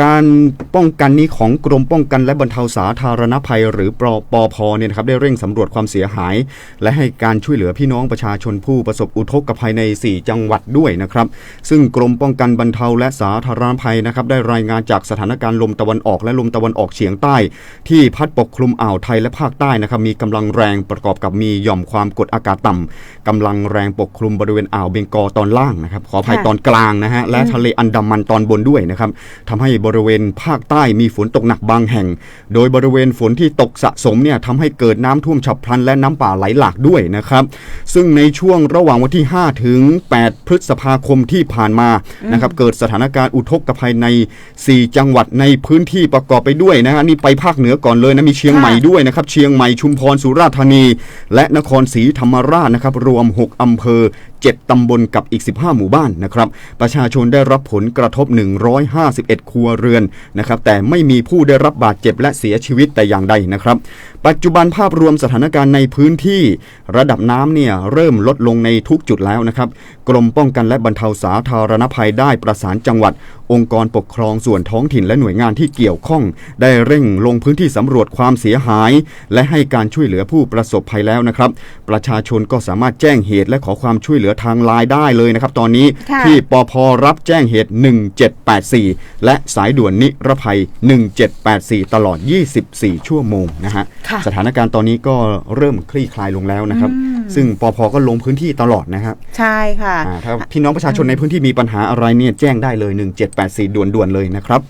การป้องกันนี้ของกรมป้องกันและบรรเทาสาธารณภัย หรือปปพเนี่ยนะครับได้เร่งสำรวจความเสียหาย และให้การช่วยเหลือพี่น้องประชาชนผู้ประสบอุทกภัยใน 4 จังหวัดด้วยนะครับ ซึ่งกรมป้องกันบรรเทาและสาธารณภัยนะครับได้รายงานจากสถานการณ์ลมตะวันออกและลมตะวันออกเฉียงใต้ ที่พัดปกคลุมอ่าวไทยและภาคใต้นะครับมีกำลังแรงประกอบกับมีหย่อมความกดอากาศต่ำกำลังแรงปกคลุมบริเวณอ่าวเบงกอตอนล่างนะครับขออภัยค่ะตอนกลางนะฮะและทะเลอันดามันตอนบนด้วยนะครับทำให้บริเวณภาคใต้มีฝนตกหนักบางแห่ง โดยบริเวณฝนที่ตกสะสมเนี่ยทำให้เกิดน้ำท่วมฉับพลันและน้ำป่าไหลหลากด้วยนะครับ ซึ่งในช่วงระหว่างวันที่ 5 ถึง 8 พฤษภาคมที่ผ่านมานะครับเกิดสถานการณ์อุทกภัยใน 4 จังหวัดในพื้นที่ประกอบไปด้วยนะฮะนี่ไปภาคเหนือก่อนเลยนะมีเชียงใหม่ด้วยนะครับเชียงใหม่ชุมพรสุราษฎร์ธานี และนครศรีธรรมราชนะครับรวม 6 อำเภอ 7 ตำบลกับอีก 15 หมู่บ้านนะครับประชาชนได้รับผลกระทบ 151 ครัวเรือนนะครับแต่ไม่มีผู้ได้รับบาดเจ็บและเสียชีวิตแต่อย่างใดนะครับ ปัจจุบันภาพรวมสถานการณ์ในพื้นที่ระดับน้ำเนี่ยเริ่มลดลงในทุกจุดแล้วนะครับกรมป้องกันและบรรเทาสาธารณภัยได้ประสานจังหวัด องค์กรปกครองส่วนท้องถิ่นและหน่วยงานที่เกี่ยวข้อง ได้เร่งลงพื้นที่สำรวจความเสียหาย และให้การช่วยเหลือผู้ประสบภัยแล้วนะครับ ประชาชนก็สามารถแจ้งเหตุและขอความช่วยเหลือทางไลน์ได้เลยนะครับ ตอนนี้ที่ปพรับแจ้งเหตุ 1784 และสายด่วนนิรภัย 1784 ตลอด 24 ชั่วโมงนะฮะค่ะสถานการณ์ตอนนี้ก็เริ่มคลี่คลายลงแล้วนะครับ ซึ่งปพก็ลงพื้นที่ตลอดนะครับ ใช่ค่ะอ่าถ้าพี่น้องประชาชนในพื้นที่มีปัญหาอะไรเนี่ยแจ้งได้เลย 1784 ด่วนๆเลยนะครับ